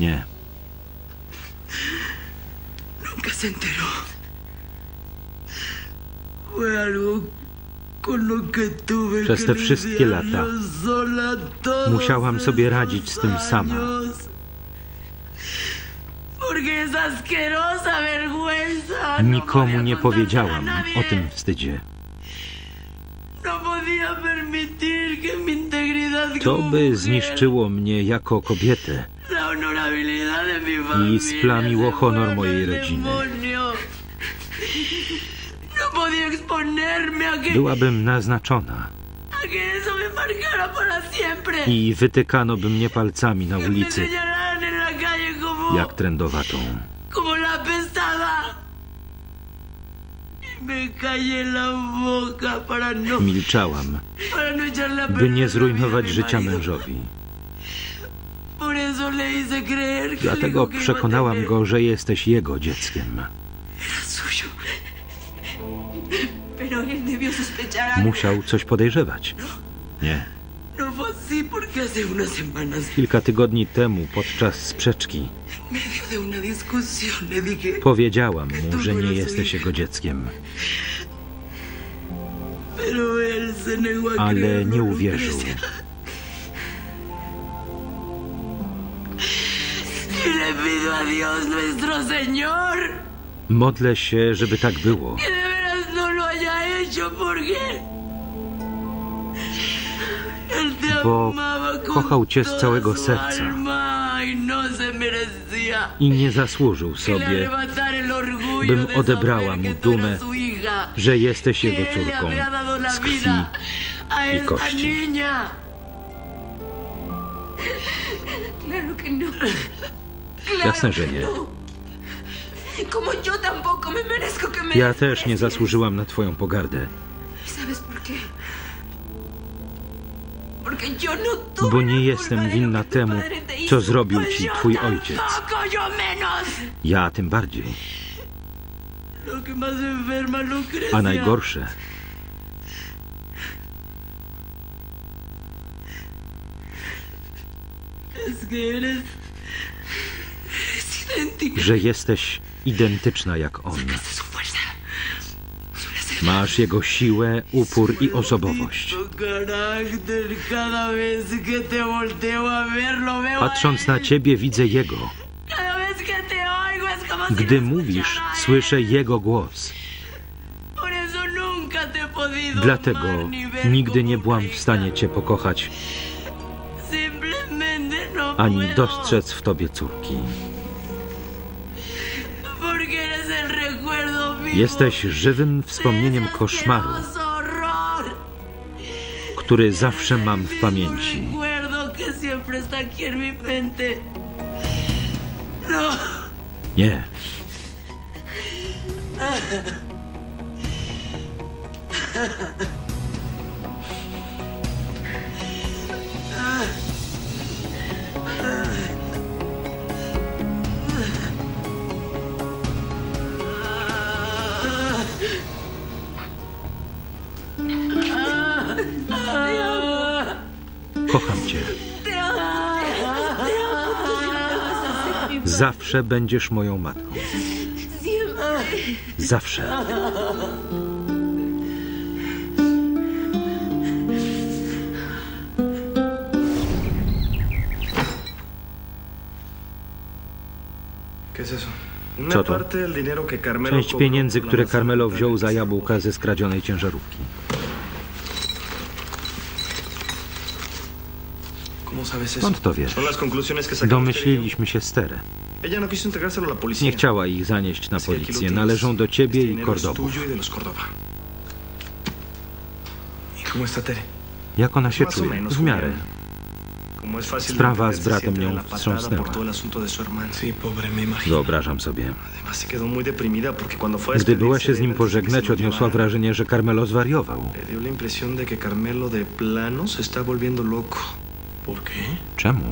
Nie. Nunca se enteró. Fue algo con lo que tuve Przez te wszystkie lata musiałam sobie radzić z tym sama. años. Porque es asquerosa vergüenza. No Nikomu nie powiedziałam o tym wstydzie. To by zniszczyło mnie jako kobietę. familia splamiło honor mojej rodziny. Byłabym naznaczona i wytykano by mnie palcami na ulicy jak trędowatą. como la pesada. Y me callé la boca para no, Milczałam, no echarle a by nie zrujnować życia mężowi. Dlatego a przekonałam go, że jesteś jego dzieckiem. Musiał coś podejrzewać. Nie. No Kilka tygodni temu, podczas sprzeczki, powiedziałam mu, że nie jesteś jego dzieckiem, ale nie no uwierzył. Modlę się, żeby tak było, no Bo kochał cię z całego serca. I nie zasłużył sobie, bym de odebrała mu dumę, że jesteś jego córką z krwi. i kości. no. Jasne, że nie. Me Ja też nie zasłużyłam na twoją pogardę, ¿Y ¿Sabes por qué? Porque yo no tuve bo la nie jestem winna temu, co zrobił ci twój ojciec. Ja tym bardziej. A najgorsze, że jesteś identyczna jak on. Masz jego siłę, upór i osobowość. Patrząc na ciebie, widzę jego. Gdy mówisz, słyszę jego głos. Dlatego nigdy nie byłam w stanie cię pokochać, ani dostrzec w tobie córki. Jesteś żywym wspomnieniem koszmaru, który zawsze mam w pamięci. recuerdo kocham cię. Zawsze będziesz moją matką. Zawsze. Co to? Część pieniędzy, które Carmelo wziął za jabłka ze skradzionej ciężarówki. ¿Cómo sabes eso? Skąd to wiesz? Domyśliliśmy się z Tere. Ella no. Nie chciała ich zanieść na policję. Należą do ciebie i Cordobów. y. ¿Y? Jak ona się czuje? W miarę. Sprawa z bratem patada wstrząsnęła. Wyobrażam sobie. Gdy była się z nim pożegnać, odniosła wrażenie, że Carmelo zwariował. Czemu?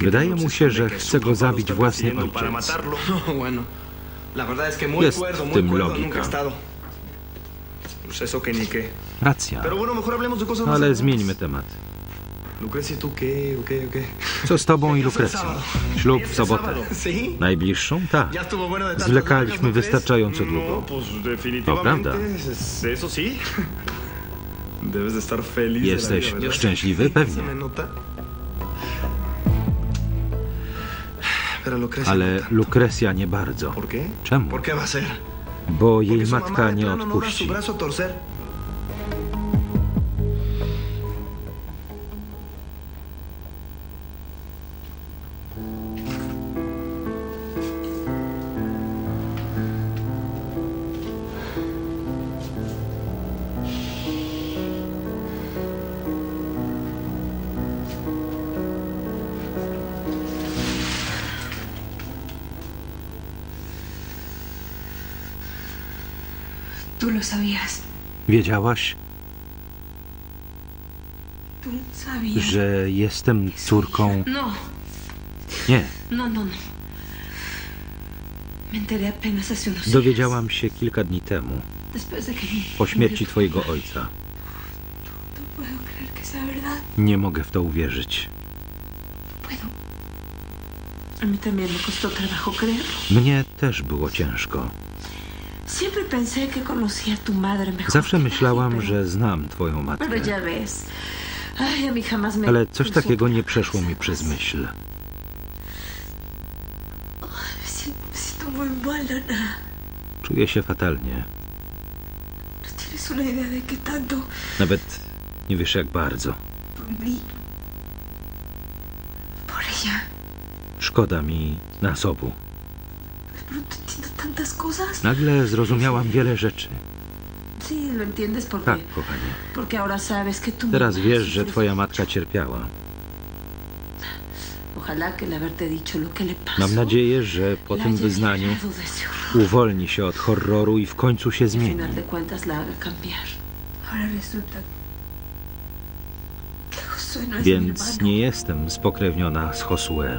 Wydaje mu się, że chce go zabić własny ojciec. No, Jest w tym logika. Racja. Más Ale zmieńmy temat. ¿y. Co z tobą i ¿Qué haces el Lukrecją? Ślub w ¿Este sobotę. Najbliższą? Tak. ¿Ya estuvo bueno de tantas Zwlekaliśmy ¿no wystarczająco długo. No, definitivamente. prawda. Es- Eso sí. Debes de estar feliz de la Jesteś vida, ¿verdad? szczęśliwy? Pewnie. ¿Se me nota? Pero Lucrecia Ale tanto. Lukrecja nie bardzo. ¿Por qué? Czemu? ¿Por qué va a ser? Bo jej Porque su matka de nie plano no da su odpuści. brazo a torcer. Tú lo sabías. Wiedziałaś, Tú sabías. że jestem córką... No, Nie. no, no, no. Me enteré apenas hace unos días. Dowiedziałam się kilka dni temu, Después de que mi- po śmierci twojego ojca. No puedo creer que sea verdad. Nie mogę w to uwierzyć. No puedo. A mí también me costó trabajo creerlo. Mnie też było ciężko. Zawsze myślałam, że znam twoją matkę. Ale coś takiego nie przeszło mi przez myśl. Czuję się fatalnie. No Nawet nie wiesz jak bardzo. Szkoda mi nas obu. Nagle zrozumiałam wiele rzeczy. Tak, kochanie. tu Teraz wiesz, że twoja matka cierpiała. Mam nadzieję, że po tym wyznaniu uwolni się od horroru i w końcu się Al zmieni. no Więc nie jestem spokrewniona z Josue.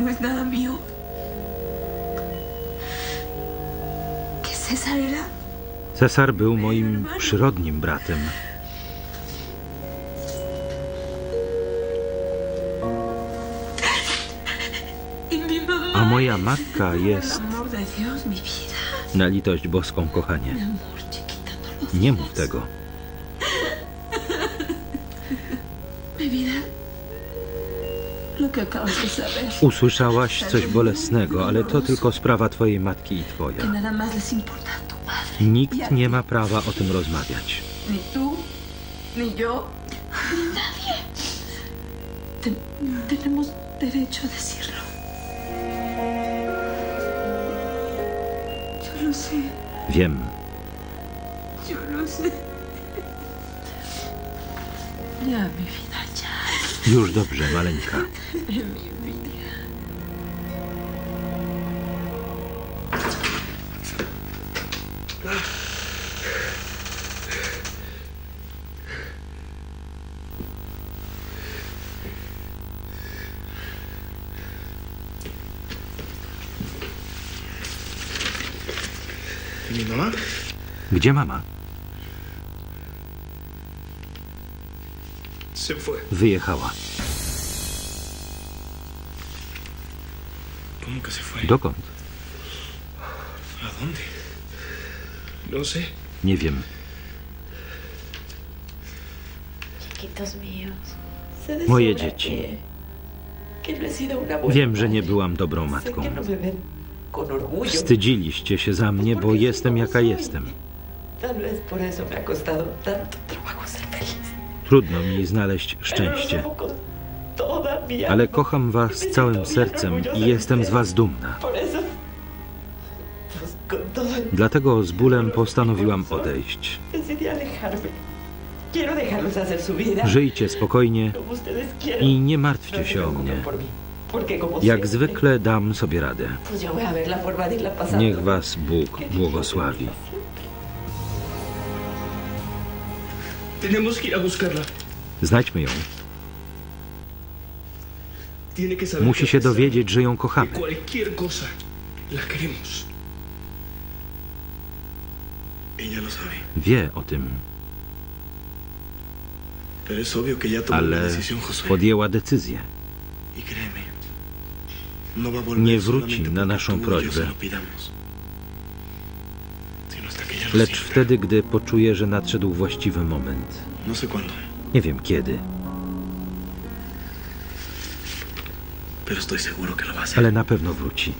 no es nada mío. Cesar był moim przyrodnim bratem. A moja matka jest na litość boską, kochanie. Nie mów tego. Usłyszałaś coś bolesnego, ale to tylko sprawa twojej matki i twoja. tu Nikt nie ma prawa o tym rozmawiać. Ni tú, ni yo, ni nadie. Ten- tenemos derecho a decirlo. Yo lo sé, Wiem, yo lo sé. Ya, mi vida, ya. Już dobrze, maleńka. Gdzie mama? Se fue. Wyjechała. Dokąd? No. Nie wiem. Moje dzieci. No Wiem, że nie byłam dobrą matką. no. Wstydziliście się za mnie, bo jestem jaka jestem. Tal vez por eso me ha costado tanto trabajo. Trudno mi znaleźć szczęście. Ale kocham was całym sercem i jestem z was dumna. Dlatego z bólem postanowiłam odejść. Żyjcie spokojnie i nie martwcie się o mnie. Jak zwykle dam sobie radę. Niech was Bóg błogosławi. Tenemos que ir a buscarla. Znajdźmy ją. Musi się dowiedzieć, że ją kochamy. sabe. Wie o tym. Ale podjęła decyzję. Y no Nie wróci na naszą y prośbę. se lo pidamos, sino hasta que ella lo Lecz wtedy, gdy poczuje, że nadszedł właściwy moment. No Nie wiem kiedy, ale na pewno wróci.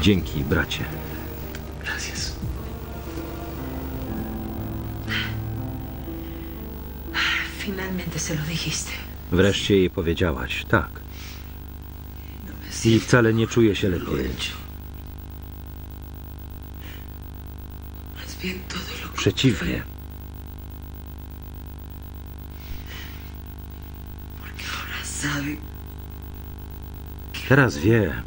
Dzięki, bracie. Se lo dijiste. Wreszcie jej powiedziałaś, tak. No I wcale nie czuję się lepiej. Przeciwnie. Teraz wie,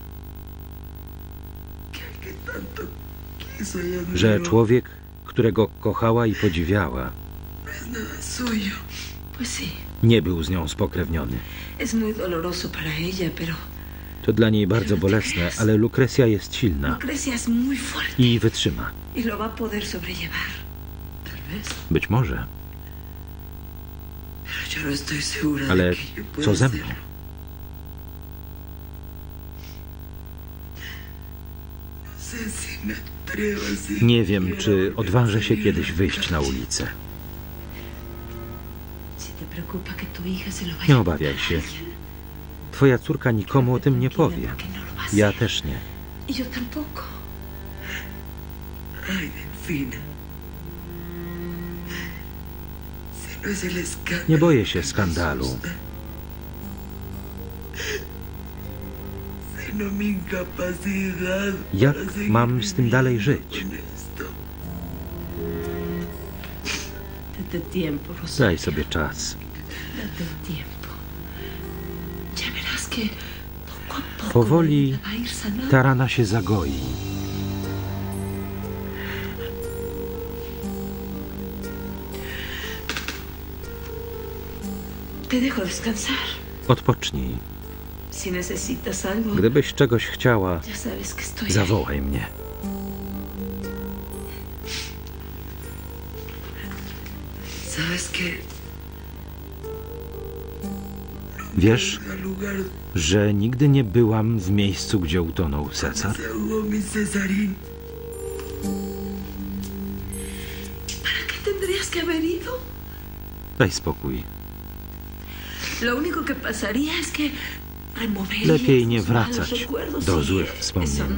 y że człowiek, którego kochała i podziwiała, no nie był z nią spokrewniony. To dla niej bardzo bolesne, ale Lukrecja jest silna Lucrecia fuerte i wytrzyma. y. Być może, no ale co ze mną? No Nie wiem, czy odważę się kiedyś wyjść na ulicę. Si te preocupa que tu hija se lo vaya Nie obawiaj się. Twoja córka nikomu o tym nie tranquila, powie. no Ja też nie. Y yo tampoco. Ay, Delfina. Si no Nie boję się skandalu. Jak mam z tym dalej żyć? Daj sobie czas. Date tiempo. Ya verás que poco a poco Powoli va a ir sanando. ta rana się zagoi. Te dejo descansar. Odpocznij. Si necesitas algo, Gdybyś czegoś chciała, ya sabes que estoy ahí. zawołaj mnie. Wiesz, że nigdy nie byłam w miejscu, gdzie utonął Cezar? Daj spokój. Lepiej nie wracać do y złych Eso wspomnień.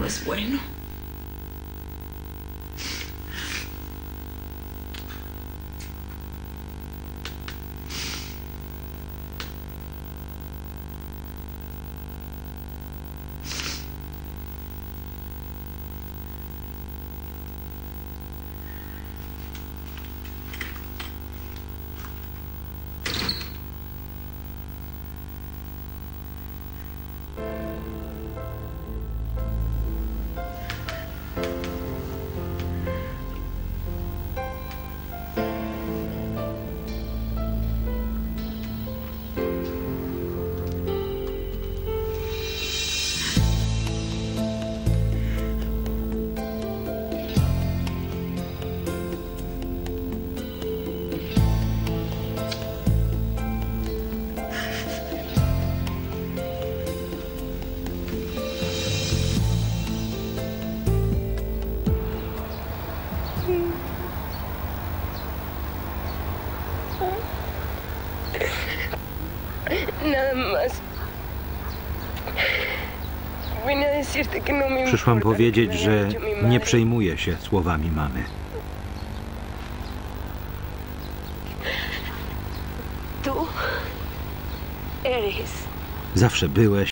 Przyszłam powiedzieć, że nie przejmuję się słowami mamy. Zawsze byłeś